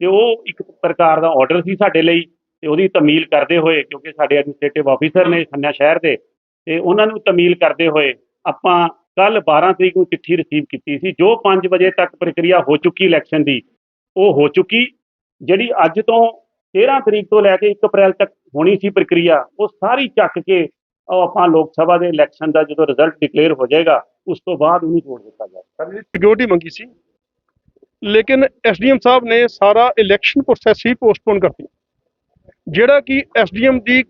ਤੇ ਉਹ ਇੱਕ ਪ੍ਰਕਾਰ ਦਾ ਆਰਡਰ ਸੀ ਸਾਡੇ ਲਈ ਤੇ ਉਹਦੀ ਤਮੀਲ ਕਰਦੇ ਹੋਏ, ਕਿਉਂਕਿ ਸਾਡੇ ਐਡਮਿਨਿਸਟ੍ਰੇਟਿਵ ਆਫੀਸਰ ਨੇ ਖੰਨਾ ਸ਼ਹਿਰ ਦੇ, ਤੇ ਉਹਨਾਂ ਨੂੰ ਤਮੀਲ ਕਰਦੇ ਹੋਏ ਆਪਾਂ ਕੱਲ 12 ਤਰੀਕ ਨੂੰ ਚਿੱਠੀ ਰਿਸੀਵ ਕੀਤੀ ਸੀ, ਜੋ 5 ਵਜੇ ਤੱਕ ਪ੍ਰਕਿਰਿਆ ਹੋ ਚੁੱਕੀ ਇਲੈਕਸ਼ਨ ਦੀ, ਉਹ ਹੋ ਚੁੱਕੀ, ਜਿਹੜੀ ਅੱਜ ਤੋਂ 13 ਤਰੀਕ ਤੋਂ ਲੈ ਕੇ 1 ਅਪ੍ਰੈਲ ਤੱਕ ਹੋਣੀ ਸੀ ਪ੍ਰਕਿਰਿਆ, ਉਹ ਸਾਰੀ ਚੱਕ ਕੇ ਉਹ ਆਪਾਂ ਲੋਕ ਸਭਾ ਦੇ ਇਲੈਕਸ਼ਨ ਦਾ ਜਦੋਂ ਰਿਜ਼ਲਟ ਡਿਕਲੇਅਰ ਹੋ ਜਾਏਗਾ, ਉਸ ਤੋਂ ਬਾਅਦ ਉਹਨੂੰ ਛੋੜ ਦਿੱਤਾ ਜਾਏਗਾ। ਸਿਕਿਉਰਿਟੀ ਮੰਗੀ ਸੀ ਲੇਕਿਨ ਐਸਡੀਐਮ ਸਾਹਿਬ ਨੇ ਸਾਰਾ ਇਲੈਕਸ਼ਨ ਪ੍ਰੋਸੈਸ ਹੀ ਪੋਸਟਪੋਨ ਕਰਤੀ। ਜਿਹੜਾ ਕਿ ਐਸਡੀਐਮ ਦੀ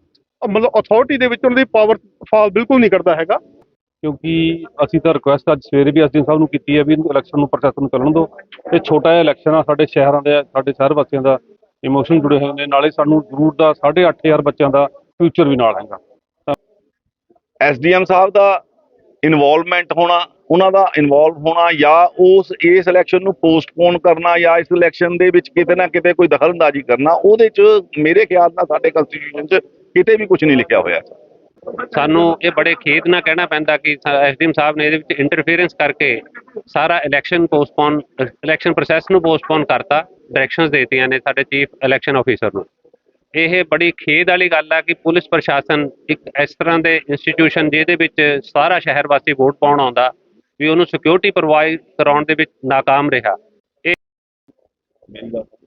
ਮਤਲਬ ਅਥਾਰਟੀ ਦੇ ਵਿੱਚ ਉਹਨਾਂ ਦੀ ਪਾਵਰ ਫਾਲ ਬਿਲਕੁਲ ਨਹੀਂ ਕਰਦਾ ਹੈਗਾ। ਕਿਉਂਕਿ ਅਸੀਂ ਤਾਂ ਰਿਕੁਐਸਟ ਅੱਜ ਸਵੇਰੇ ਵੀ ਐਸਡੀ ਸਾਹਿਬ ਨੂੰ ਕੀਤੀ ਹੈ ਵੀ ਇਲੈਕਸ਼ਨ ਨੂੰ ਪ੍ਰੋਸੈਸ ਨੂੰ ਚੱਲਣ ਦਿਓ। ਇਹ ਛੋਟਾ ਜਿਹਾ ਇਲੈਕਸ਼ਨ ਆ ਸਾਡੇ ਸ਼ਹਿਰਾਂ ਦੇ ਸਾਡੇ ਸ਼ਹਿਰ ਵਾਸੀਆਂ ਦਾ ਇਮੋਸ਼ਨ ਜੁੜੇ ਹੋਏ ਨੇ। ਨਾਲੇ ਸਾਨੂੰ ਜ਼ਰੂਰ ਦਾ 8500 ਬੱਚਿਆਂ ਦਾ ਫਿਊਚਰ ਵੀ ਨਾਲ ਹੈਗਾ। ਐਸਡੀਐਮ ਸਾਹਿਬ ਦਾ ਇਨਵੋਲਵਮੈਂਟ ਹੋਣਾ ਉਹਨਾਂ ਦਾ ਇਨਵੋਲਵ ਹੋਣਾ ਜਾਂ ਉਸ ਇਸ ਇਲੈਕਸ਼ਨ ਨੂੰ ਪੋਸਟਪੋਨ ਕਰਨਾ ਜਾਂ ਇਸ ਇਲੈਕਸ਼ਨ ਦੇ ਵਿੱਚ ਕਿਤੇ ਨਾ ਕਿਤੇ ਕੋਈ ਦਖਲਅੰਦਾਜ਼ੀ ਕਰਨਾ, ਉਹਦੇ 'ਚ ਮੇਰੇ ਖਿਆਲ ਨਾਲ ਸਾਡੇ ਕਨਸਟੀਟਿਊਸ਼ਨ 'ਚ ਕਿਤੇ ਵੀ ਕੁਝ ਨਹੀਂ ਲਿਖਿਆ ਹੋਇਆ। ਸਾਨੂੰ ਇਹ ਬੜੇ ਖੇਦ ਨਾਲ ਕਹਿਣਾ ਪੈਂਦਾ ਕਿ ਐਸਡੀਐਮ ਸਾਹਿਬ ਨੇ ਇਹਦੇ ਵਿੱਚ ਇੰਟਰਫੀਰੈਂਸ ਕਰਕੇ ਸਾਰਾ ਇਲੈਕਸ਼ਨ ਪੋਸਟਪੋਨ ਇਲੈਕਸ਼ਨ ਪ੍ਰੋਸੈਸ ਨੂੰ ਪੋਸਟਪੋਨ ਕਰਤਾ ਡਾਇਰੈਕਸ਼ਨਸ ਦੇਤੀਆਂ ਨੇ ਸਾਡੇ ਚੀਫ ਇਲੈਕਸ਼ਨ ਆਫੀਸਰ ਨੂੰ। ਇਹ ਬੜੀ ਖੇਦ ਵਾਲੀ ਗੱਲ ਆ ਕਿ ਪੁਲਿਸ ਪ੍ਰਸ਼ਾਸਨ ਇੱਕ ਇਸ ਤਰ੍ਹਾਂ ਦੇ ਇੰਸਟੀਟਿਊਸ਼ਨ ਜਿਹਦੇ ਵਿੱਚ ਸਾਰਾ ਸ਼ਹਿਰ ਵਾਸੀ ਵੋਟ ਪਾਉਣ ਆਉਂਦਾ ਵੀ ਉਹਨੂੰ ਸਿਕਿਉਰਿਟੀ ਪ੍ਰੋਵਾਈਡ ਕਰਾਉਣ ਦੇ ਵਿੱਚ ਨਾਕਾਮ ਰਿਹਾ।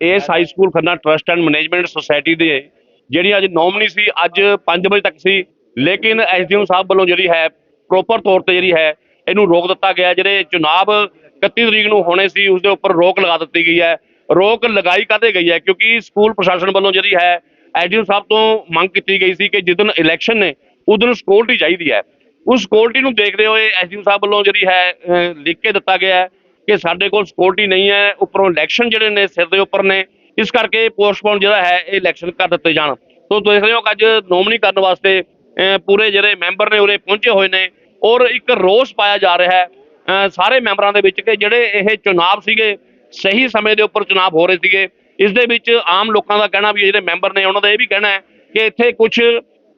ਇਸ high school Khanna trust and management society ਦੇ ਜਿਹੜੀ ਅੱਜ ਨੋਮਨੀ ਸੀ, ਅੱਜ 5 ਵਜੇ ਤੱਕ ਸੀ। ਲੇਕਿਨ ਐਸਡੀਐਮ ਸਾਹਿਬ ਵੱਲੋਂ ਜਿਹੜੀ ਹੈ ਪ੍ਰੋਪਰ ਤੌਰ ਤੇ ਜਿਹੜੀ ਹੈ, ਇਹਨੂੰ ਰੋਕ ਦਿੱਤਾ ਗਿਆ। ਜਿਹੜੇ ਚੁਣਾਵ 31 ਤਰੀਕ ਨੂੰ ਹੋਣੇ ਸੀ ਉਸ ਦੇ ਉੱਪਰ ਰੋਕ ਲਗਾ ਦਿੱਤੀ ਗਈ ਹੈ। ਰੋਕ ਲਗਾਈ ਕਾਹਦੇ ਗਈ ਹੈ? ਕਿਉਂਕਿ ਸਕੂਲ ਪ੍ਰਸ਼ਾਸਨ ਵੱਲੋਂ ਜਿਹੜੀ ਹੈ ਐਸਡੀਐਮ ਸਾਹਿਬ ਤੋਂ ਮੰਗ ਕੀਤੀ ਗਈ ਸੀ ਕਿ ਜਿੱਦਣ ਇਲੈਕਸ਼ਨ ਨੇ ਉਦੋਂ ਸਿਕਿਉਰਿਟੀ ਚਾਹੀਦੀ ਹੈ। ਉਸ ਸਿਕਿਉਰਿਟੀ ਨੂੰ ਦੇਖਦੇ ਹੋਏ ਐਸਡੀਐਮ ਸਾਹਿਬ ਵੱਲੋਂ ਜਿਹੜੀ ਹੈ ਲਿਖ ਕੇ ਦਿੱਤਾ ਗਿਆ ਕਿ ਸਾਡੇ ਕੋਲ ਸਿਕਿਉਰਿਟੀ ਨਹੀਂ ਹੈ, ਉੱਪਰੋਂ ਇਲੈਕਸ਼ਨ ਜਿਹੜੇ ਨੇ ਸਿਰ ਦੇ ਉੱਪਰ ਨੇ, ਇਸ ਕਰਕੇ ਪੋਸਟਪੋਨ ਜਿਹੜਾ ਹੈ, ਇਹ ਇਲੈਕਸ਼ਨ ਕਰ ਦਿੱਤੇ ਜਾਣ। ਸੋ ਦੇਖ ਰਹੇ ਹੋ ਕਿ ਅੱਜ ਨੋਮਨੀ ਕਰਨ ਵਾਸਤੇ ਪੂਰੇ ਜਿਹੜੇ ਮੈਂਬਰ ਨੇ ਉਰੇ ਪਹੁੰਚੇ ਹੋਏ ਨੇ ਔਰ ਇੱਕ ਰੋਸ ਪਾਇਆ ਜਾ ਰਿਹਾ ਹੈ ਸਾਰੇ ਮੈਂਬਰਾਂ ਦੇ ਵਿੱਚ ਕਿ ਜਿਹੜੇ ਇਹ ਚੁਣਾਵ ਸੀਗੇ, ਸਹੀ ਸਮੇਂ ਦੇ ਉੱਪਰ ਚੁਣਾਵ ਹੋ ਰਹੇ ਸੀਗੇ। ਇਸ ਦੇ ਵਿੱਚ ਆਮ ਲੋਕਾਂ ਦਾ ਕਹਿਣਾ ਵੀ ਜਿਹੜੇ ਮੈਂਬਰ ਨੇ, ਉਹਨਾਂ ਦਾ ਇਹ ਵੀ ਕਹਿਣਾ ਹੈ ਕਿ ਇੱਥੇ ਕੁਝ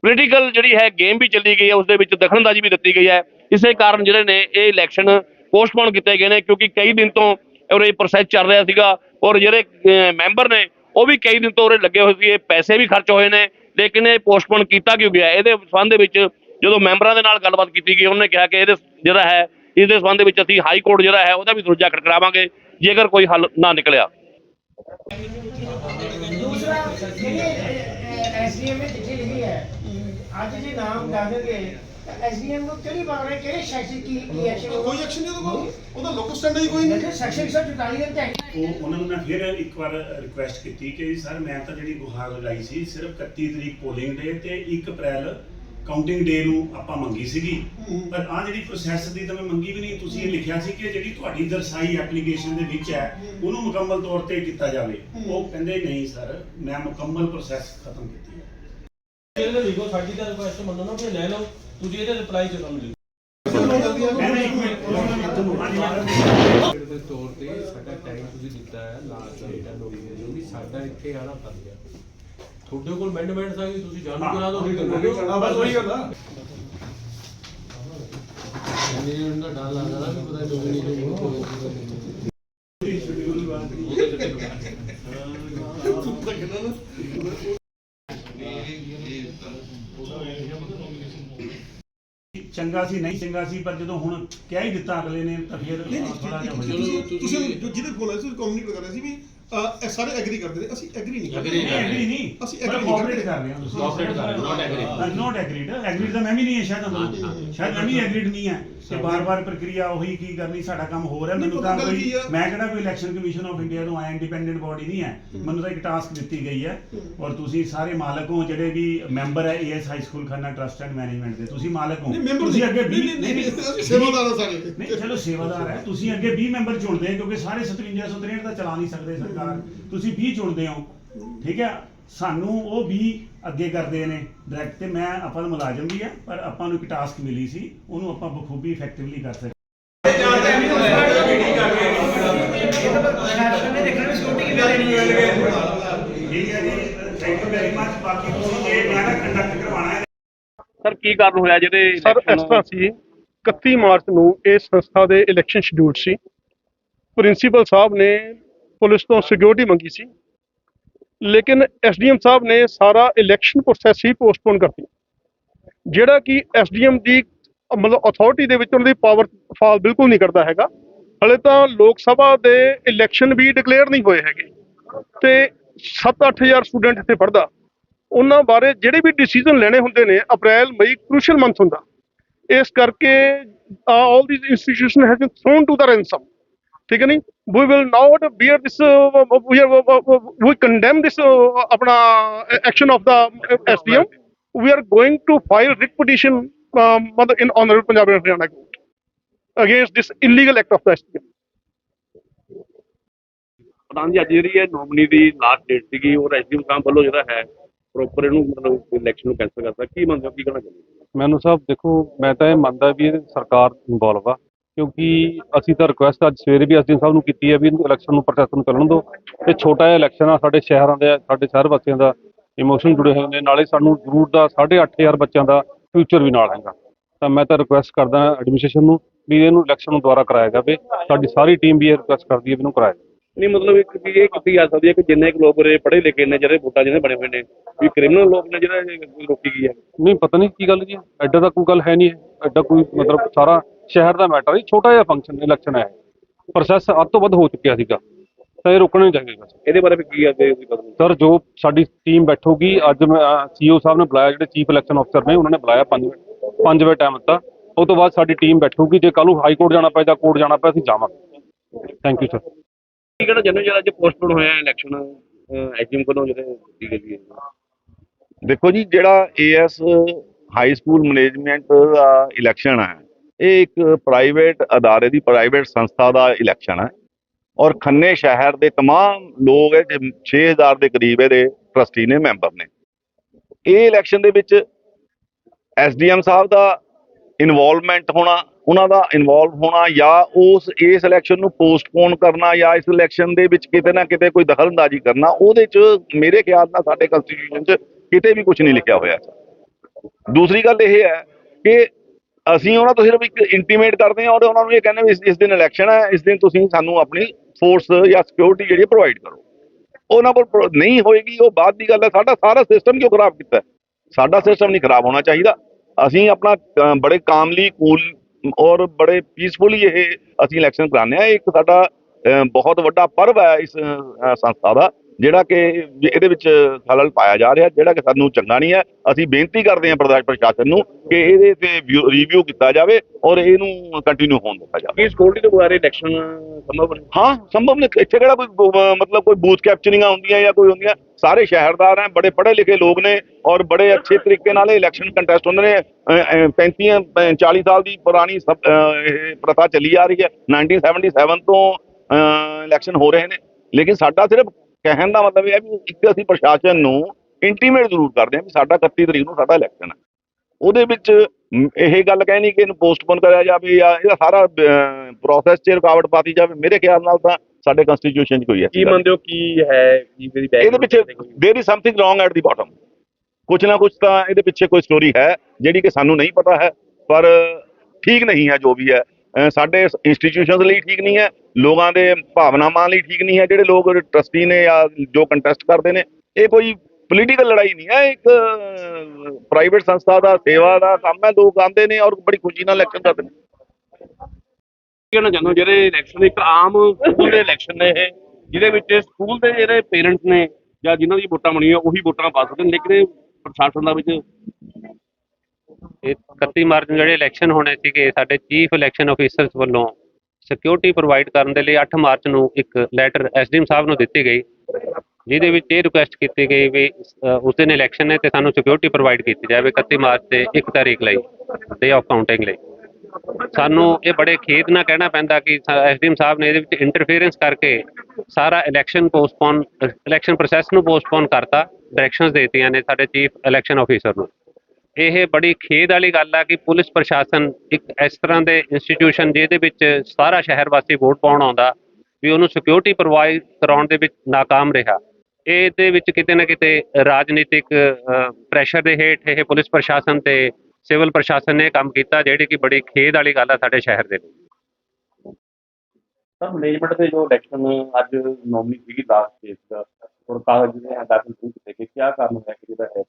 ਪੋਲੀਟੀਕਲ ਜਿਹੜੀ ਹੈ ਗੇਮ ਵੀ ਚੱਲੀ ਗਈ ਹੈ ਉਸ ਦੇ ਵਿੱਚ ਦਖਲਅੰਦਾਜ਼ੀ ਵੀ ਦਿੱਤੀ ਗਈ ਹੈ। ਇਸੇ ਕਾਰਨ ਜਿਹੜੇ ਨੇ, ਇਹ ਇਲੈਕਸ਼ਨ ਪੋਸਟਪੋਨ ਕੀਤੇ ਗਏ ਨੇ, ਕਿਉਂਕਿ ਕਈ ਦਿਨ ਤੋਂ ਔਰ ਇਹ ਪ੍ਰੋਸੈਸ ਚੱਲ ਰਿਹਾ ਸੀਗਾ ਔਰ ਜਿਹੜੇ ਮੈਂਬਰ ਨੇ, ਉਹ ਵੀ ਕਈ ਦਿਨ ਤੋਂ ਉਰੇ ਲੱਗੇ ਹੋਏ ਸੀ ਪੈਸੇ ਵੀ ਖਰਚ ਹੋਏ ਨੇ, ਲੇਕਿਨ ਇਹ ਪੋਸਟਪੋਨ ਕੀਤਾ ਕਿਉਂ ਗਿਆ? ਇਹਦੇ ਸੰਬੰਧ ਵਿੱਚ ਜਦੋਂ ਮੈਂਬਰਾਂ ਦੇ ਨਾਲ ਗੱਲਬਾਤ ਕੀਤੀ ਗਈ, ਉਹਨੇ ਕਿਹਾ ਕਿ ਇਹਦੇ ਜਿਹੜਾ ਹੈ ਇਸ ਦੇ ਸੰਬੰਧ ਵਿੱਚ ਅਸੀਂ ਹਾਈ ਕੋਰਟ ਜਿਹੜਾ ਹੈ, ਉਹਦਾ ਵੀ ਦਰਜਾ ਖੜਕਰਾਵਾਂਗੇ, ਜੇਕਰ ਕੋਈ ਹੱਲ ਨਾ ਨਿਕਲਿਆ। ਐਸਡੀਐਮ ਨੇ ਚਿੱਠੀ ਲਿਖੀ ਹੈ। ਅੱਜ ਜੇ ਨਾਮ ਜਾਣਗੇ ਐਸਡੀਐਮ ਨੂੰ ਕਿਹੜੀ ਬਾਰੇ ਕਿਹੜੇ ਸੈਕਸ਼ਨ ਕੀ ਕੀ ਐਕਸ਼ਨ ਕੋਈ ਐਕਸ਼ਨ ਨਹੀਂ ਉਹਦਾ ਕੋਲ। ਉਹਦਾ ਲੋਕਲ ਸਟੈਂਡ ਹੀ ਕੋਈ ਨਹੀਂ। ਸੈਕਸ਼ਨ 144 ਦੇ ਤਹਿਤ ਉਹ ਉਹਨਾਂ ਨੂੰ ਮੈਂ ਫਿਰ ਇੱਕ ਵਾਰ ਰਿਕੁਐਸਟ ਕੀਤੀ ਕਿ ਸਰ ਮੈਂ ਤਾਂ ਜਿਹੜੀ ਗੁਹਾਰ ਲਗਾਈ ਸੀ ਸਿਰਫ 31 ਤਰੀਕ ਪੋਲਿੰਗ ਡੇ ਤੇ 1 ਅਪ੍ਰੈਲ ਕਾਊਂਟਿੰਗ ਡੇ ਨੂੰ ਆਪਾਂ ਮੰਗੀ ਸੀਗੀ। ਪਰ ਆ ਜਿਹੜੀ ਪ੍ਰੋਸੈਸ ਦੀ ਤਾਂ ਮੈਂ ਮੰਗੀ ਵੀ ਨਹੀਂ ਤੁਸੀਂ ਇਹ ਲਿਖਿਆ ਸੀ ਕਿ ਜਿਹੜੀ ਤੁਹਾਡੀ ਦਰਸਾਈ ਐਪਲੀਕੇਸ਼ਨ ਦੇ ਵਿੱਚ ਹੈ ਉਹਨੂੰ ਮੁਕੰਮਲ ਤੌਰ ਤੇ ਕੀਤਾ ਜਾਵੇ। ਉਹ ਕਹਿੰਦੇ ਨਹੀਂ ਸਰ ਮੈਂ ਮੁਕੰਮਲ ਪ੍ਰੋਸੈਸ ਖਤਮ ਕੀਤੀ ਹੈ। ਇਹਦੇ ਲਿਖੋ ਸਾਡੀ ਤਾਂ ਰਿਕੁਐਸਟ ਮੰਨੋ ਨਾ ਵੀ ਲੈ ਲਓ ਤੁਸੀਂ ਇਹਦੇ ਰਿਪਲਾਈ ਚ ਹਾਂਜੀ ਮੈਡਮ। ਦੇ ਤੌਰ ਤੇ ਸਾਡਾ ਟਾਈਮ ਤੁਸੀਂ ਦਿੱਤਾ ਹੈ ਲਾਸਟ ਡੇਟ ਹੈ ਨੋਮੀਨੇਸ਼ਨ ਜੋ ਵੀ ਸਾਡਾ ਇੱਥੇ ਆਣਾ ਫਸ ਗਿਆ ਤੁਹਾਡੇ ਕੋਲ ਅਮੈਂਡਮੈਂਟਸ ਆ ਗਈ ਤੁਸੀਂ ਜਾਣੂ ਕਰਾ ਦਿਓ ਰਿਟਰਨ ਆ ਬਸ ਉਹੀ ਗੱਲ ਆ ਮੈਨੂੰ ਦਾ ਡਰ ਲੱਗਦਾ ਨਾ ਵੀ ਪਤਾ ਨੋਮੀਨੇਸ਼ਨ ਨੂੰ ਕੋਈ ਚੰਗਾ ਸੀ ਨਹੀਂ ਚੰਗਾ ਸੀ ਪਰ ਜਦੋਂ ਹੁਣ ਕਹਿ ਹੀ ਦਿੱਤਾ ਅਗਲੇ ਨੇ ਤਾਂ ਫਿਰ ਥੋੜਾ ਜਿਹਾ ਹੋ ਜਾਂਦਾ। ਤੁਸੀਂ ਤੁਸੀਂ ਜਿਹਦੇ ਕੋਲ ਆਏ ਸੀ ਕਮਿਊਨੀਕੇਟ ਕਰ ਰਹੇ ਸੀ ਵੀ ਅਹ, ਇਹ ਸਾਰੇ ਐਗਰੀ ਕਰਦੇ ਨੇ। ਅਸੀਂ ਐਗਰੀ ਨਹੀਂ ਕਰਦੇ। Agree ਨਹੀਂ ਐਗਰੀ ਨਹੀਂ। ਅਸੀਂ agree ਨਹੀਂ ਕਰਦੇ। ਕਰ ਰਹੇ ਹਾਂ ਤੁਸੀਂ। Cooperate ਕਰ ਰਹੇ ਹੋ, not agree. Not agreed agreed ਤਾਂ ਮੈਂ ਵੀ ਨਹੀਂ ਹੈ ਸ਼ਾਇਦ ਅੰਦਰ ਸ਼ਾਇਦ ਮੈਂ ਵੀ ਐਗਰੀਡ ਨਹੀਂ ਹੈ ਤੇ ਬਾਰ-ਬਾਰ ਪ੍ਰਕਿਰਿਆ ਉਹੀ ਕੀ ਕਰਨੀ ਸਾਡਾ ਕੰਮ ਹੋ। ਰਿਹਾ ਨਹੀਂ, ਮੈਨੂੰ ਪਤਾ ਤਾਂ ਕੋਈ ਕੀ? ਮੈਂ ਕਿਹੜਾ ਕੋਈ ਇਲੈਕਸ਼ਨ ਕਮਿਸ਼ਨ ਆਫ ਇੰਡੀਆ ਤੋਂ ਆਇਆ ਇੰਡੀਪੈਂਡੈਂਟ ਬਾਡੀ ਨਹੀਂ ਹੈ। ਮੈਨੂੰ ਤਾਂ ਇੱਕ ਟਾਸਕ ਦਿੱਤੀ ਗਈ ਹੈ। ਔਰ ਤੁਸੀਂ ਸਾਰੇ ਮਾਲਕ ਹੋ ਜਿਹੜੇ ਵੀ ਮੈਂਬਰ ਹੈ AS high school Khanna trust and management ਦੇ। ਤੁਸੀਂ ਮਾਲਕ ਹੋ। ਨਹੀਂ ਮੈਂਬਰ ਤੁਸੀਂ ਅੱਗੇ ਨਹੀਂ 20 ਨਹੀਂ ਨਹੀਂ ਅਸੀਂ ਸੇਵਾਦਾਰ ਸਾਰੇ। ਨਹੀਂ ਚਲੋ ਸੇਵਾਦਾਰ ਹੈ। ਤੁਸੀਂ ਅੱਗੇ 20 ਮੈਂਬਰ ਚੁਣਦੇ ਹੋ ਕਿਉਂਕਿ ਸਾਰੇ 57 163 ਤਾਂ ਚਲਾ ਨਹੀਂ ਸਕਦੇ ਸਰਕਾਰ। ਤੁਸੀਂ 20 ਚੁਣਦੇ ਹੋ। ਠੀਕ ਹੈ? ਸਾਨੂੰ ਉਹ 20 ਅੱਗੇ ਕਰਦੇ ਨੇ। ਡਾਇਰੈਕਟ ਤੇ ਮੈਂ ਆਪਾਂ ਦਾ ਮੁਲਾਜ਼ਮ ਵੀ ਹੈ ਪਰ ਆਪਾਂ ਨੂੰ ਇੱਕ ਟਾਸਕ ਮਿਲੀ ਸੀ। ਉਹਨੂੰ ਆਪਾਂ ਬਖੂਬੀ ਇਫੈਕਟਿਵਲੀ ਕਰ ਸਕਦੇ ਸਰ ਕੀ ਕਾਰਨ ਹੋਇਆ ਜਿਹੜੇ ਸਰ ਇਸ ਤਰ੍ਹਾਂ ਸੀ 31 ਮਾਰਚ ਨੂੰ ਇਹ ਸੰਸਥਾ ਦੇ ਇਲੈਕਸ਼ਨ ਸ਼ਡਿਊਲ ਸੀ। ਪ੍ਰਿੰਸੀਪਲ ਸਾਹਿਬ ਨੇ ਪੁਲਿਸ ਤੋਂ ਸਿਕਿਉਰਿਟੀ ਮੰਗੀ ਸੀ। ਲੇਕਿਨ ਐਸਡੀਐਮ ਸਾਹਿਬ ਨੇ ਸਾਰਾ ਇਲੈਕਸ਼ਨ ਪ੍ਰੋਸੈਸ ਹੀ ਪੋਸਟਪੋਨ ਕਰਤੀ ਜਿਹੜਾ ਕਿ ਐਸਡੀਐਮ ਦੀ, ਮਤਲਬ ਅਥਾਰਟੀ ਦੇ ਵਿੱਚ ਉਹਨਾਂ ਦੀ ਪਾਵਰ ਫਾਲ ਬਿਲਕੁਲ ਨਹੀਂ ਕਰਦਾ ਹੈਗਾ। ਹਲੇ ਤਾਂ ਲੋਕ ਸਭਾ ਦੇ ਇਲੈਕਸ਼ਨ ਵੀ ਡਿਕਲੇਅਰ ਨਹੀਂ ਹੋਏ ਹੈਗੇ। ਤੇ 7-8000 ਸਟੂਡੈਂਟ ਇੱਥੇ ਪੜ੍ਹਦਾ। ਉਹਨਾਂ ਬਾਰੇ ਜਿਹੜੇ ਵੀ ਡਿਸੀਜਨ ਲੈਣੇ ਹੁੰਦੇ ਨੇ, ਅਪ੍ਰੈਲ, ਮਈ ਕ੍ਰੂਸ਼ੀਅਲ ਮੰਥ ਹੁੰਦਾ। ਇਸ ਕਰਕੇ all these institution has been thrown to the ransom ਠੀਕ ਹੈ ਨਹੀਂ we will not bear this we are we condemn this ਆਪਣਾ action of the SDM we are going to file writ petition um, mother- in honorable Punjab and Haryana court against this illegal act of the SPM. ਪ੍ਰਧਾਨ ਜੀ ਅੱਜ ਜਿਹੜੀ ਇਹ nominee ਦੀ last date ਸੀਗੀ ਔਰ SDM ਸਾਹਿਬ ਵੱਲੋਂ ਜਿਹੜਾ ਹੈ ਪ੍ਰੋਪਰ ਇਹਨੂੰ ਮਤਲਬ ਇਲੈਕਸ਼ਨ ਨੂੰ ਕੈਂਸਲ ਕਰਤਾ। ਕੀ ਮੰਨਦੇ ਹੋ ਕੀ ਕਹਿਣਾ ਚਾਹੁੰਦੇ ਹੋ? ਮੈਨੂੰ ਸਾਹਿਬ ਦੇਖੋ ਮੈਂ ਤਾਂ ਇਹ ਮੰਨਦਾ ਵੀ ਇਹ ਸਰਕਾਰ ਇਨਵੋਲਵ ਆ। ਕਿਉਂਕਿ ਅਸੀਂ ਤਾਂ ਰਿਕੁਐਸਟ ਅੱਜ ਸਵੇਰੇ ਵੀ ਐਸਡੀਐਮ ਸਾਹਿਬ ਨੂੰ ਕੀਤੀ ਹੈ ਵੀ ਇਲੈਕਸ਼ਨ ਨੂੰ ਪ੍ਰੋਸੈਸ ਨੂੰ ਚੱਲਣ ਦਿਓ। ਇਹ ਛੋਟਾ ਜਿਹਾ ਇਲੈਕਸ਼ਨ ਆ ਸਾਡੇ ਸ਼ਹਿਰਾਂ ਦੇ ਸਾਡੇ ਸ਼ਹਿਰ ਵਾਸੀਆਂ ਦਾ ਇਮੋਸ਼ਨ ਜੁੜੇ ਹੋਏ ਨੇ। ਨਾਲੇ ਸਾਨੂੰ ਜ਼ਰੂਰ ਦਾ 8500 ਬੱਚਿਆਂ ਦਾ ਫਿਊਚਰ ਵੀ ਨਾਲ ਹੈਗਾ। ਤਾਂ ਮੈਂ ਤਾਂ ਰਿਕੁਐਸਟ ਕਰਦਾ ਐਡਮਿਨਿਸਟ੍ਰੇਸ਼ਨ ਨੂੰ ਵੀ ਇਹਨੂੰ ਇਲੈਕਸ਼ਨ ਨੂੰ ਦੁਬਾਰਾ ਕਰਾਇਆ ਜਾਵੇ। ਸਾਡੀ ਸਾਰੀ ਟੀਮ ਵੀ ਇਹ ਰਿਕੁਐਸਟ ਕਰਦੀ ਹੈ ਵੀ ਇਹਨੂੰ ਕਰਾਇਆ ਨਹੀਂ ਮਤਲਬ ਇੱਕ ਵੀ ਇਹ ਕੀਤੀ ਜਾ ਸਕਦੀ ਹੈ ਕਿ ਜਿੰਨੇ ਕੁ ਲੋਕ ਉਰੇ ਪੜ੍ਹੇ ਲਿਖੇ ਨੇ ਜਿਹੜੇ ਵੋਟਾਂ ਜਿਹਨੇ ਬਣੇ ਹੋਏ ਨੇ ਵੀ ਕ੍ਰਿਮੀਨਲ ਲੋਕ ਨੇ ਜਿਹੜਾ ਇਹ ਰੋਕੀ ਗਈ ਹੈ। ਨਹੀਂ ਪਤਾ ਨਹੀਂ ਕੀ ਗੱਲ ਜੀ। ਐਡਾ ਦਾ ਕੋਈ ਗੱਲ ਹੈ ਨਹੀਂ। ਐਡਾ ਕੋਈ ਮਤਲਬ ਸਾਰਾ ਸ਼ਹਿਰ ਦਾ ਮੈਟਰ ਹੈ। ਛੋਟਾ ਜਿਹਾ ਫੰਕਸ਼ਨ ਇਲੈਕਸ਼ਨ ਹੈ। ਪ੍ਰੋਸੈਸ ਅੱਧ ਤੋਂ ਵੱਧ ਹੋ ਚੁੱਕਿਆ ਸੀਗਾ। ਤਾਂ ਇਹ ਰੁਕਣਾ ਨਹੀਂ ਚਾਹੀਦਾ ਬਸ ਇਹਦੇ ਬਾਰੇ ਵੀ ਕੀ ਅੱਗੇ ਤੁਸੀਂ ਕਦਮ ਸਰ ਜੋ ਸਾਡੀ ਟੀਮ ਬੈਠੂਗੀ ਅੱਜ ਮੈਂ ਸੀਓ ਸਾਹਿਬ ਨੇ ਬੁਲਾਇਆ ਜਿਹੜੇ ਚੀਫ ਇਲੈਕਸ਼ਨ ਅਫਸਰ ਨੇ ਉਹਨਾਂ ਨੇ ਬੁਲਾਇਆ 5 ਵਜੇ 5 ਵਜੇ ਟਾਈਮ ਦਿੱਤਾ। ਉਹ ਤੋਂ ਬਾਅਦ ਸਾਡੀ ਟੀਮ ਬੈਠੂਗੀ। ਜੇ ਕੱਲ ਨੂੰ ਹਾਈ ਕੋਰਟ ਜਾਣਾ ਪਏ ਜਾਂ ਕੋਰਟ ਜਾਣਾ ਪਏ ਅਸੀਂ ਜਾਵਾਂਗੇ। ਥੈਂਕ ਯੂ ਸਰ ਕੀ ਕਹਿਣਾ ਚਾਹੁੰਦੇ ਹੋ ਜਿਹੜਾ ਅੱਜ ਪੋਸਟਪੋਨ ਹੋਇਆ ਇਲੈਕਸ਼ਨ ਐਸਡੀਐਮ ਵੱਲੋਂ ਜਿਹੜੇ ਗਈ ਹੈ ਦੇਖੋ ਜੀ ਜਿਹੜਾ ਏਐਸ ਹਾਈ ਸਕੂਲ ਮੈਨੇਜਮੈਂਟ ਦਾ ਇਲੈਕਸ਼ਨ ਹੈ ਇਹ ਇੱਕ ਪ੍ਰਾਈਵੇਟ ਅਦਾਰੇ ਦੀ ਪ੍ਰਾਈਵੇਟ ਸੰਸਥਾ ਦਾ ਇਲੈਕਸ਼ਨ ਹੈ ਔਰ ਖੰਨੇ ਸ਼ਹਿਰ ਦੇ तमाम ਲੋਕ ਹੈ 6000 ਦੇ ਕਰੀਬ ਇਹਦੇ ਟਰਸਟੀ ਨੇ ਮੈਂਬਰ ਨੇ ਇਹ ਇਲੈਕਸ਼ਨ ਦੇ ਵਿੱਚ ਐਸਡੀਐਮ ਸਾਹਿਬ ਦਾ ਇਨਵੋਲਵਮੈਂਟ ਹੋਣਾ ਉਹਨਾਂ ਦਾ ਇਨਵੋਲਵ ਹੋਣਾ ਜਾਂ ਉਸ ਇਸ ਇਲੈਕਸ਼ਨ ਨੂੰ ਪੋਸਟਪੋਨ ਕਰਨਾ ਜਾਂ ਇਸ ਇਲੈਕਸ਼ਨ ਦੇ ਵਿੱਚ ਕਿਤੇ ਨਾ ਕਿਤੇ ਕੋਈ ਦਖਲਅੰਦਾਜ਼ੀ ਕਰਨਾ ਉਹਦੇ 'ਚ ਮੇਰੇ ਖਿਆਲ ਨਾਲ ਸਾਡੇ ਕਨਸਟੀਟਿਊਸ਼ਨ 'ਚ ਕਿਤੇ ਵੀ ਕੁਝ ਨਹੀਂ ਲਿਖਿਆ ਹੋਇਆ ਦੂਸਰੀ ਗੱਲ ਇਹ ਹੈ ਕਿ ਅਸੀਂ ਉਹਨਾਂ ਤੋਂ ਸਿਰਫ ਇੱਕ ਇੰਟੀਮੇਟ ਕਰਦੇ ਹਾਂ ਔਰ ਉਹਨਾਂ ਨੂੰ ਇਹ ਕਹਿੰਦੇ ਵੀ ਇਸ- ਦਿਨ ਇਲੈਕਸ਼ਨ ਹੈ, ਇਸ ਦਿਨ ਤੁਸੀਂ ਸਾਨੂੰ ਆਪਣੀ ਫੋਰਸ ਜਾਂ ਸਿਕਿਉਰਿਟੀ ਜਿਹੜੀ ਪ੍ਰੋਵਾਈਡ ਕਰੋ। ਉਹਨਾਂ ਕੋਲ ਪ੍ਰੋ- ਨਹੀਂ ਹੋਏਗੀ, ਉਹ ਬਾਅਦ ਦੀ ਗੱਲ ਹੈ, ਸਾਡਾ ਸਾਰਾ ਸਿਸਟਮ ਕਿਉਂ ਖਰਾਬ ਕੀਤਾ ਸਾਡਾ ਸਿਸਟਮ ਨਹੀਂ ਖਰਾਬ ਹੋਣਾ ਚਾਹੀਦਾ। ਅਸੀਂ ਆਪਣਾ ਬੜੇ ਕਾਮਲੀ ਕੂਲ ਔਰ ਬੜੇ ਪੀਸਫੁਲੀ ਇਹ ਅਸੀਂ ਇਲੈਕਸ਼ਨ ਕਰਾਉਂਦੇ ਆ ਇੱਕ ਸਾਡਾ ਬਹੁਤ ਵੱਡਾ ਪਰਵ ਹੈ ਇਸ ਸੰਸਥਾ ਦਾ। ਜਿਹੜਾ ਕਿ ਇਹਦੇ ਵਿੱਚ ਖਲਲ ਪਾਇਆ ਜਾ ਰਿਹਾ ਜਿਹੜਾ ਕਿ ਸਾਨੂੰ ਚੰਗਾ ਨਹੀਂ ਹੈ ਅਸੀਂ ਬੇਨਤੀ ਕਰਦੇ ਹਾਂ ਪ੍ਰਦੇਸ਼ ਪ੍ਰਸ਼ਾਸਨ ਨੂੰ ਕਿ ਇਹਦੇ ਤੇ ਰਿਵਿਊ ਕੀਤਾ ਜਾਵੇ ਔਰ ਇਹਨੂੰ ਕੰਟੀਨਿਊ ਹੋਣ ਦਿੱਤਾ ਜਾਵੇ। ਕੀ ਸਿਕਿਉਰਿਟੀ ਤੋਂ ਬਗੈਰ ਇਲੈਕਸ਼ਨ ਸੰਭਵ ਨਹੀਂ? ਹਾਂ ਸੰਭਵ ਨਹੀਂ। ਇੱਥੇ ਕਿਹੜਾ ਕੋਈ ਮਤਲਬ ਕੋਈ ਬੂਥ ਕੈਪਚਰਿੰਗਾਂ ਹੁੰਦੀਆਂ ਜਾਂ ਕੋਈ ਹੁੰਦੀਆਂ? ਸਾਰੇ ਸ਼ਹਿਰਦਾਰ ਹੈ ਬੜੇ ਪੜ੍ਹੇ ਲਿਖੇ ਲੋਕ ਨੇ ਔਰ ਬੜੇ ਅੱਛੇ ਤਰੀਕੇ ਨਾਲ ਇਲੈਕਸ਼ਨ ਕੰਟੈਸਟ ਹੁੰਦੇ ਨੇ 35 40 ਸਾਲ ਦੀ ਪੁਰਾਣੀ ਪ੍ਰਥਾ ਚੱਲੀ ਆ ਰਹੀ ਹੈ। 1977 ਤੋਂ ਇਲੈਕਸ਼ਨ ਹੋ ਰਹੇ ਨੇ। ਲੇਕਿਨ ਸਾਡਾ ਸਿਰਫ ਕਹਿਣ ਦਾ ਮਤਲਬ ਇਹ ਹੈ ਵੀ ਇੱਕ ਅਸੀਂ ਪ੍ਰਸ਼ਾਸਨ ਨੂੰ ਇੰਟੀਮੇਟ ਜ਼ਰੂਰ ਕਰਦੇ ਹਾਂ ਵੀ ਸਾਡਾ 31 ਤਰੀਕ ਨੂੰ ਸਾਡਾ ਇਲੈਕਸ਼ਨ ਹੈ ਉਹਦੇ ਵਿੱਚ ਮ, ਇਹ ਗੱਲ ਕਹਿਣੀ ਕਿ ਇਹਨੂੰ ਪੋਸਟਪੋਨ ਕਰਿਆ ਜਾਵੇ ਜਾਂ ਇਹਦਾ ਸਾਰਾ ਪ੍ਰੋਸੈਸ 'ਚ ਰੁਕਾਵਟ ਪਾਤੀ ਜਾਵੇ ਮੇਰੇ ਖਿਆਲ ਨਾਲ ਤਾਂ ਸਾਡੇ ਕਨਸਟੀਟਿਊਸ਼ਨ 'ਚ ਕੋਈ ਹੈ ਕੀ ਮੰਨਦੇ ਹੋ ਕੀ ਹੈ ਕੀ ਇਹਦੀ back ਇਹਦੇ ਪਿੱਛੇ there is something wrong at the bottom ਕੁਛ ਨਾ ਕੁਛ ਤਾਂ ਇਹਦੇ ਪਿੱਛੇ ਕੋਈ ਸਟੋਰੀ ਹੈ ਜਿਹੜੀ ਕਿ ਸਾਨੂੰ ਨਹੀਂ ਪਤਾ ਹੈ ਪਰ ਠੀਕ ਨਹੀਂ ਹੈ ਜੋ ਵੀ ਹੈ ਅਹ ਸਾਡੇ ਇੰਸਟੀਟਿਊਸ਼ਨਸ ਲਈ ਠੀਕ ਨਹੀਂ ਹੈ, ਲੋਕਾਂ ਦੇ ਭਾਵਨਾਵਾਂ ਲਈ ਠੀਕ ਨਹੀਂ ਹੈ, ਜਿਹੜੇ ਲੋਕ ਟਰਸਟੀ ਨੇ ਜਾਂ ਜੋ ਕੰਟੈਸਟ ਕਰਦੇ ਨੇ, ਇਹ ਕੋਈ ਪੋਲੀਟੀਕਲ ਲੜਾਈ ਨਹੀਂ ਹੈ ਇੱਕ ਪ੍ਰਾਈਵੇਟ ਸੰਸਥਾ ਦਾ, ਸੇਵਾ ਦਾ ਕੰਮ ਹੈ, ਲੋਕ ਆਉਂਦੇ ਨੇ ਔਰ ਬੜੀ ਖੁਸ਼ੀ ਨਾਲ ਇਲੈਕਸ਼ਨ ਕਰਦੇ ਨੇ। ਕਹਿਣਾ ਚਾਹੁੰਦੇ ਹੋ? ਜਿਹੜੇ ਇਲੈਕਸ਼ਨ ਇੱਕ ਆਮ ਸਕੂਲ ਦੇ ਇਲੈਕਸ਼ਨ ਨੇ ਇਹ, ਜਿਹਦੇ ਵਿੱਚ ਸਕੂਲ ਦੇ ਜਿਹੜੇ ਪੇਰੈਂਟਸ ਨੇ ਜਾਂ ਜਿਨ੍ਹਾਂ ਦੀ ਵੋਟਾਂ ਬਣੀਆਂ, ਉਹੀ ਵੋਟਾਂ ਪਾ ਸਕਦੇ ਨੇ, ਲੇਕਿਨ ਇਹ ਪ੍ਰਸ਼ਾਸਨ ਦਾ ਵਿੱਚ ਇਹ 31 ਮਾਰਚ ਨੂੰ ਜਿਹੜੇ ਇਲੈਕਸ਼ਨ ਹੋਣੇ ਸੀਗੇ, ਸਾਡੇ ਚੀਫ ਇਲੈਕਸ਼ਨ ਆਫੀਸਰਸ ਵੱਲੋਂ ਸਿਕਿਉਰਿਟੀ ਪ੍ਰੋਵਾਈਡ ਕਰਨ ਦੇ ਲਈ 8 ਮਾਰਚ ਨੂੰ ਇੱਕ ਲੈਟਰ ਐਸਡੀਐਮ ਸਾਹਿਬ ਨੂੰ ਦਿੱਤੀ ਗਈ, ਜਿਹਦੇ ਵਿੱਚ ਇਹ ਰਿਕੁਐਸਟ ਕੀਤੀ ਗਈ ਵੀ ਉਸ ਦਿਨ ਇਲੈਕਸ਼ਨ ਹੈ ਤੇ ਸਾਨੂੰ ਸਿਕਿਉਰਿਟੀ ਪ੍ਰੋਵਾਈਡ ਕੀਤੀ ਜਾਵੇ 31 ਮਾਰਚ ਦੇ 1 ਤਾਰੀਖ ਲਈ ਡੇ ਆਫ ਕਾਊਂਟਿੰਗ ਲਈ। ਸਾਨੂੰ ਇਹ ਬੜੇ ਖੇਦ ਨਾਲ ਕਹਿਣਾ ਪੈਂਦਾ ਕਿ ਐਸਡੀਐਮ ਸਾਹਿਬ ਨੇ ਇਹਦੇ ਵਿੱਚ ਇੰਟਰਫੇਰੈਂਸ ਕਰਕੇ ਸਾਰਾ ਇਲੈਕਸ਼ਨ ਪੋਸਟਪੋਨ ਇਲੈਕਸ਼ਨ ਪ੍ਰੋਸੈਸ ਨੂੰ ਪੋਸਟਪੋਨ ਕਰਤਾ ਡਾਇਰੈਕਸ਼ਨਸ ਦੇਤੀਆਂ ਨੇ ਸਾਡੇ ਚੀਫ ਇਲੈਕਸ਼ਨ ਆਫੀਸਰ ਨੂੰ। ਇਹ ਬੜੀ ਖੇਦ ਵਾਲੀ ਗੱਲ ਆ ਕਿ ਪੁਲਿਸ ਪ੍ਰਸ਼ਾਸਨ ਇੱਕ ਇਸ ਤਰ੍ਹਾਂ ਦੇ ਇੰਸਟੀਟਿਊਸ਼ਨ ਜਿਹਦੇ ਵਿੱਚ ਸਾਰਾ ਸ਼ਹਿਰ ਵਾਸੀ ਵੋਟ ਪਾਉਣ ਆਉਂਦਾ, ਵੀ ਉਹਨੂੰ ਸਿਕਿਉਰਿਟੀ ਪ੍ਰੋਵਾਈਡ ਕਰਾਉਣ ਦੇ ਵਿੱਚ ناکਾਮ ਰਿਹਾ। ਇਹਦੇ ਵਿੱਚ ਕਿਤੇ ਨਾ ਕਿਤੇ ਰਾਜਨੀਤਿਕ ਪ੍ਰੈਸ਼ਰ ਦੇ ਹੇਠ ਇਹ ਪੁਲਿਸ ਪ੍ਰਸ਼ਾਸਨ ਤੇ ਸਿਵਲ ਪ੍ਰਸ਼ਾਸਨ ਨੇ ਕੰਮ ਕੀਤਾ, ਜਿਹੜੀ ਕਿ ਬੜੀ ਖੇਦ ਵਾਲੀ ਗੱਲ ਆ ਸਾਡੇ ਸ਼ਹਿਰ ਦੇ ਲਈ ਸਰ ਮੈਨੇਜਮੈਂਟ ਦੇ ਜੋ ਇਲੈਕਸ਼ਨ ਅੱਜ ਨੋਮਨੀ ਸੀਗੀ ਲਾਸਟ ਕੇਸ ਦਾ ਔਰ ਕਾਗਜ਼ ਨੇ ਦਾਖਲ ਕੀਤੇ ਕਿ ਕੀ ਕਾਰਨ ਹੈ ਕਿ ਜਿਹੜਾ ਹੈ?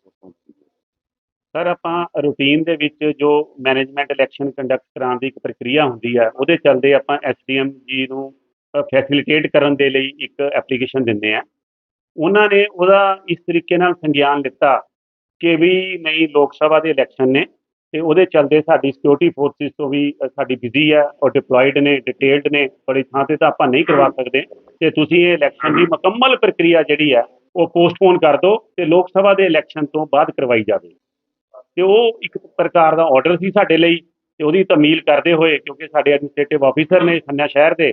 ਸਰ ਆਪਾਂ ਰੂਟੀਨ ਦੇ ਵਿੱਚ ਜੋ ਮੈਨੇਜਮੈਂਟ ਇਲੈਕਸ਼ਨ ਕੰਡਕਟ ਕਰਾਉਣ ਦੀ ਇੱਕ ਪ੍ਰਕਿਰਿਆ ਹੁੰਦੀ ਹੈ ਉਹਦੇ ਚੱਲਦੇ ਆਪਾਂ ਐਸਡੀਐਮ ਜੀ ਨੂੰ ਫੈਸਿਲਿਟੇਟ ਕਰਨ ਦੇ ਲਈ ਇੱਕ ਐਪਲੀਕੇਸ਼ਨ ਦਿੰਦੇ ਆ। ਉਹਨਾਂ ਨੇ ਉਹਦਾ ਇਸ ਤਰੀਕੇ ਨਾਲ ਸੰਗਿਆਨ ਲਿੱਤਾ ਕਿ ਵੀ ਨਹੀਂ, ਲੋਕ ਸਭਾ ਦੇ ਇਲੈਕਸ਼ਨ ਨੇ ਤੇ ਉਹਦੇ ਚੱਲਦੇ ਸਾਡੀ ਸਿਕਿਉਰਿਟੀ ਫੋਰਸਿਸ ਤੋਂ ਵੀ ਸਾਡੀ ਬਿਜ਼ੀ ਹੈ ਔਰ ਡਿਪਲੋਇਡ ਨੇ ਡਿਟੇਲਡ ਨੇ, ਬੜੀ ਥਾਂ ਤੇ ਤਾਂ ਆਪਾਂ ਨਹੀਂ ਕਰਵਾ ਸਕਦੇ ਤੇ ਤੁਸੀਂ ਇਹ ਇਲੈਕਸ਼ਨ ਦੀ ਮੁਕੰਮਲ ਪ੍ਰਕਿਰਿਆ ਜਿਹੜੀ ਹੈ ਉਹ ਪੋਸਟਪੋਨ ਕਰ ਦਿਓ ਤੇ ਲੋਕ ਸਭਾ ਦੇ ਇਲੈਕਸ਼ਨ ਤੋਂ ਬਾਅਦ ਕਰਵਾਈ ਜਾਵੇ। ਤੇ ਉਹ ਇੱਕ ਪ੍ਰਕਾਰ ਦਾ ਆਰਡਰ ਸੀ ਸਾਡੇ ਲਈ ਤੇ ਉਹਦੀ ਤਮੀਲ ਕਰਦੇ ਹੋਏ, ਕਿਉਂਕਿ ਸਾਡੇ ਐਡਮਿਨਿਸਟ੍ਰੇਟਿਵ ਆਫੀਸਰ ਨੇ ਖੰਨਾ ਸ਼ਹਿਰ ਦੇ,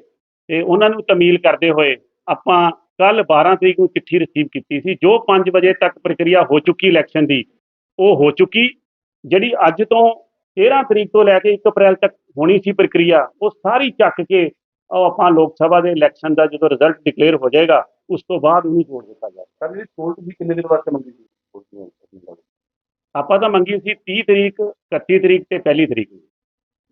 ਤੇ ਉਹਨਾਂ ਨੂੰ ਤਮੀਲ ਕਰਦੇ ਹੋਏ ਆਪਾਂ ਕੱਲ 12 ਤਰੀਕ ਨੂੰ ਚਿੱਠੀ ਰਿਸੀਵ ਕੀਤੀ ਸੀ, ਜੋ 5 ਵਜੇ ਤੱਕ ਪ੍ਰਕਿਰਿਆ ਹੋ ਚੁੱਕੀ ਇਲੈਕਸ਼ਨ ਦੀ, ਉਹ ਹੋ ਚੁੱਕੀ, ਜਿਹੜੀ ਅੱਜ ਤੋਂ 13 ਤਰੀਕ ਤੋਂ ਲੈ ਕੇ 1 ਅਪ੍ਰੈਲ ਤੱਕ ਹੋਣੀ ਸੀ ਪ੍ਰਕਿਰਿਆ, ਉਹ ਸਾਰੀ ਚੱਕ ਕੇ ਉਹ ਆਪਾਂ ਲੋਕ ਸਭਾ ਦੇ ਇਲੈਕਸ਼ਨ ਦਾ ਜਦੋਂ ਰਿਜ਼ਲਟ ਡਿਕਲੇਅਰ ਹੋ ਜਾਏਗਾ, ਉਸ ਤੋਂ ਬਾਅਦ ਉਹਨੂੰ ਛੋੜ ਦਿੱਤਾ ਜਾਏਗਾ। ਸਰ, ਜਿਹੜੀ ਛੋਟ ਵੀ ਕਿੰਨੇ ਦਿਨ ਵਾਸਤੇ ਮੰਗੀ ਸੀ? ਆਪਾਂ ਤਾਂ ਮੰਗੀ ਸੀ 30 ਤਰੀਕ 31 ਤਰੀਕ ਤੇ ਪਹਿਲੀ ਤਰੀਕ। ਨੂੰ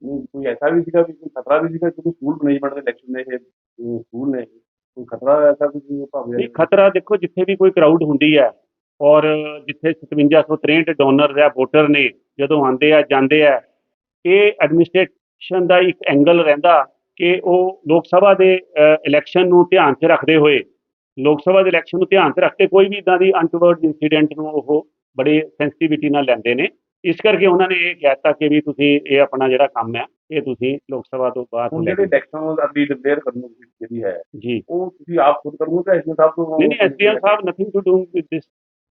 ਨਹੀਂ ਕੋਈ ਐਸਾ ਵੀ ਸੀਗਾ ਵੀ ਕੋਈ ਖਤਰਾ ਵੀ ਸੀਗਾ ਕਿਉਂਕਿ ਸਕੂਲ ਮੈਨੇਜਮੈਂਟ ਦੇ ਇਲੈਕਸ਼ਨ ਨੇ ਇਹ ਅਮ, ਸਕੂਲ ਨੇ ਕੋਈ ਖਤਰਾ ਐਸਾ ਕੋਈ ਭਾਵੇਂ ਨਹੀਂ ਖਤਰਾ ਦੇਖੋ ਜਿੱਥੇ ਵੀ ਕੋਈ ਕਰਾਊਡ ਹੁੰਦੀ ਹੈ ਔਰ ਜਿੱਥੇ 5763 ਡੋਨਰ ਆ ਵੋਟਰ ਨੇ ਜਦੋਂ ਆਉਂਦੇ ਆ ਜਾਂਦੇ ਆ ਇਹ ਐਡਮਿਨਿਸਟ੍ਰੇਸ਼ਨ ਦਾ ਇੱਕ ਐਂਗਲ ਰਹਿੰਦਾ ਕਿ ਉਹ ਲੋਕ ਸਭਾ ਦੇ ਇਲੈਕਸ਼ਨ ਨੂੰ ਧਿਆਨ 'ਚ ਰੱਖਦੇ ਹੋਏ ਲੋਕ ਸਭਾ ਦੇ ਇਲੈਕਸ਼ਨ ਨੂੰ ਧਿਆਨ 'ਚ ਰੱਖ ਕੇ ਕੋਈ ਵੀ ਇਦਾਂ ਦੀ ਅਨਟਵਰਡ ਇਨਸੀਡੈਂਟ ਨੂੰ ਉਹ ਬੜੇ ਸੈਂਸਿਟੀਵਿਟੀ ਨਾਲ ਲੈਂਦੇ ਨੇ। ਇਸ ਕਰਕੇ ਉਹਨਾਂ ਨੇ ਇਹ ਕਹਿਤਾ ਕਿ ਵੀ ਤੁਸੀਂ ਇਹ ਆਪਣਾ ਜਿਹੜਾ ਕੰਮ ਹੈ ਇਹ ਤੁਸੀਂ ਲੋਕ ਸਭਾ ਤੋਂ ਬਾਅਦ ਹੁਣ ਜਿਹੜੇ ਇਲੈਕਸ਼ਨ ਅਗਲੀ ਡਿਕਲੇਅਰ ਕਰਨ ਦੀ ਜਿਹੜੀ ਹੈ ਜੀ। ਉਹ ਤੁਸੀਂ ਆਪ ਖੁਦ ਕਰੋਗੇ ਜਾਂ ਐਸਡੀ ਸਾਹਿਬ ਤੋਂ ਨਹੀਂ ਨਹੀਂ SDM Sahib nothing to do with this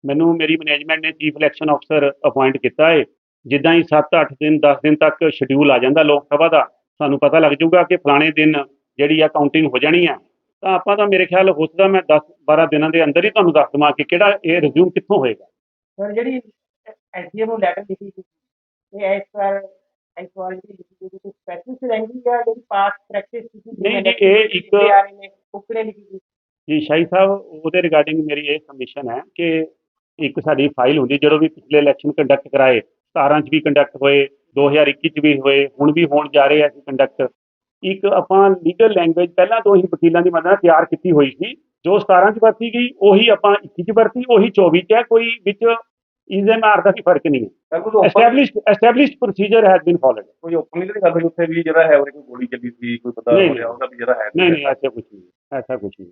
ਮੈਨੂੰ ਮੇਰੀ ਮੈਨੇਜਮੈਂਟ ਨੇ ਚੀਫ ਇਲੈਕਸ਼ਨ ਅਫਸਰ ਅਪਾਇੰਟ ਕੀਤਾ ਹੈ ਜਿੱਦਾਂ ਹੀ 7-8 ਦਿਨ 10 ਦਿਨ ਤੱਕ ਸ਼ਡਿਊਲ ਆ ਜਾਂਦਾ ਲੋਕ ਸਭਾ ਦਾ ਸਾਨੂੰ ਪਤਾ ਲੱਗ ਜਾਊਗਾ ਕਿ ਫਲਾਣੇ ਦਿਨ ਜਿਹੜੀ ਆ ਕਾਊਂਟਿੰਗ ਹੋ ਜਾਣੀ ਹੈ ਤਾਂ ਆਪਾਂ ਤਾਂ ਮੇਰੇ ਖਿਆਲ ਹੋ ਸਕਦਾ ਮੈਂ 10-12 ਦਿਨਾਂ ਦੇ ਅੰਦਰ ਹੀ ਤੁਹਾਨੂੰ ਦੱਸ ਦਵਾਂ ਕਿ ਕਿਹੜਾ ਇਹ ਰਿਜ਼ਿਊਮ ਕਿੱਥੋਂ ਹੋਏਗਾ। ਸਰ ਜਿਹੜੀ ਐਸਡੀਐਮ ਨੂੰ ਲੈਟਰ ਲਿਖੀ ਸੀ ਇਹ ਇਸ ਵਾਰ ਇਸ ਵਾਰ ਜਿਹੜੀ ਲਿਖੀ ਸੀ ਕੋਈ ਸਪੈਸਿਫਿਕ ਲੈਂਗੁਏਜ ਹੈ ਜਿਹੜੀ ਪਾਸ ਪ੍ਰੈਕਟਿਸ ਸੀ ਨਹੀਂ ਜੀ, ਇਹ ਇੱਕ- ਕਿਹੜੇ ਲਿਖੀ ਸੀ? ਜੀ ਸ਼ਾਹੀ ਸਾਹਿਬ ਉਹਦੇ ਰਿਗਾਰਡਿੰਗ ਮੇਰੀ ਇਹ ਸਬਮਿਸ਼ਨ ਹੈ ਕਿ ਇੱਕ ਸਾਡੀ ਫਾਈਲ ਹੁੰਦੀ ਜਦੋਂ ਵੀ ਪਿਛਲੇ ਇਲੈਕਸ਼ਨ ਕੰਡਕਟ ਕਰਾਏ 17 ਚ ਵੀ ਕੰਡਕਟ ਹੋਏ 2021 ਚ ਵੀ ਹੋਏ ਹੁਣ ਵੀ ਹੋਣ ਜਾ ਰਹੇ ਆ ਅਸੀਂ ਕੰਡਕਟ ਇੱਕ ਆਪਾਂ ਲੀਗਲ ਲੈਂਗੁਏਜ ਪਹਿਲਾਂ ਤੋਂ ਹੀ ਵਕੀਲਾਂ ਦੀ ਮਦਦ ਨਾਲ ਤਿਆਰ ਕੀਤੀ ਹੋਈ ਸੀ ਜੋ 17 ਚ ਵਰਤੀ ਗਈ ਉਹੀ ਆਪਾਂ 21 ਚ ਵਰਤੀ ਉਹੀ 24 ਚ ਹੈ ਕੋਈ ਵਿੱਚ ਇਜ਼ਐਮਆਰ ਦਾ ਵੀ ਫ਼ਰਕ ਨਹੀਂ ਹੈ। ਕੋਈ established established procedure has been followed ਕੋਈ ਓਪਨਲੀ ਤਾਂ ਨਹੀਂ ਗੱਲ ਹੋਈ ਉੱਥੇ ਵੀ ਜਿਹੜਾ ਹੈ ਉਹਦੇ ਕੋਈ ਗੋਲੀ ਚੱਲੀ ਸੀ ਕੋਈ ਪਤਾ ਨਹੀਂ, ਹੋ ਰਿਹਾ ਉਹਦਾ ਵੀ ਜਿਹੜਾ ਹੈ ਨਹੀਂ ਨਹੀਂ ਐਸਾ ਕੁਝ ਨਹੀਂ ਐਸਾ ਕੁਝ ਨਹੀਂ